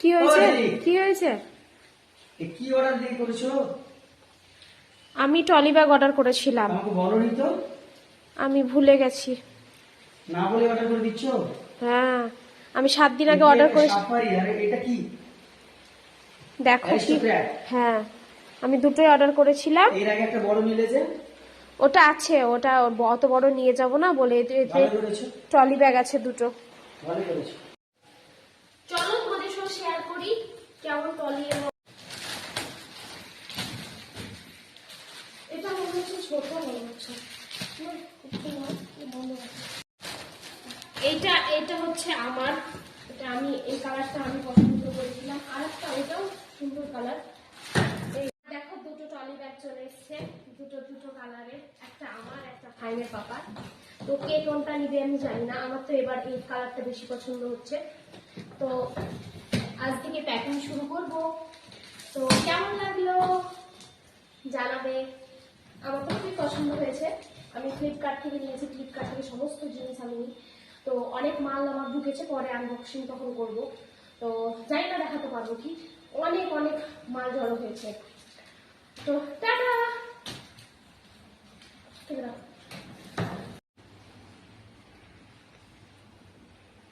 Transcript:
কি হয়েছে? কি হয়েছে? কি অর্ডার দিয়ে করেছ? আমি টলি ব্যাগ অর্ডার করেছিলাম। আমাকে বলনি তো? আমি ভুলে গেছি। না বলে অর্ডার করে দিচ্ছ? হ্যাঁ আমি সাত দিন আগে অর্ডার করেছি। এটা কি? দেখো কি হ্যাঁ আমি দুটোই অর্ডার করেছিলাম। এর আগে একটা বড় মিলেছে ওটা আছে ওটা অত বড় নিয়ে যাব না বলে এতে ট্রলি ব্যাগ আছে দুটো। ভালো করেছ। করি, কেমন ট্রলি এটা মনে হচ্ছে ছোট মনে হচ্ছে। এইটা এটা হচ্ছে আমার, এটা আমি, এই কালারটা আমি পছন্দ করেছিলাম। আর একটা ওটাও সুন্দর কালার। দেখো, দুটো ট্রলি ব্যাগ চলে এসছে, দুটো দুটো কালারের, একটা আমার, একটা ফাইনের পাপা তো কে কোনটা নিবে আমি জানি না, আমার তো এবার এই কালারটা বেশি পছন্দ হচ্ছে। তো আজ থেকে প্যাকিং শুরু করব তো কেমন লাগল আমার খুবই পছন্দ হয়েছে, আমি ফ্লিপকার্ট থেকে নিয়েছি ফ্লিপকার্ট থেকে সমস্ত জিনিস আমি, তো অনেক মাল আমার ঢুকেছে, পরে আনবক্সিং তখন করব। তো যাই না দেখাতে পারব কি, অনেক অনেক মাল জড়ো হয়েছে। তো টাটা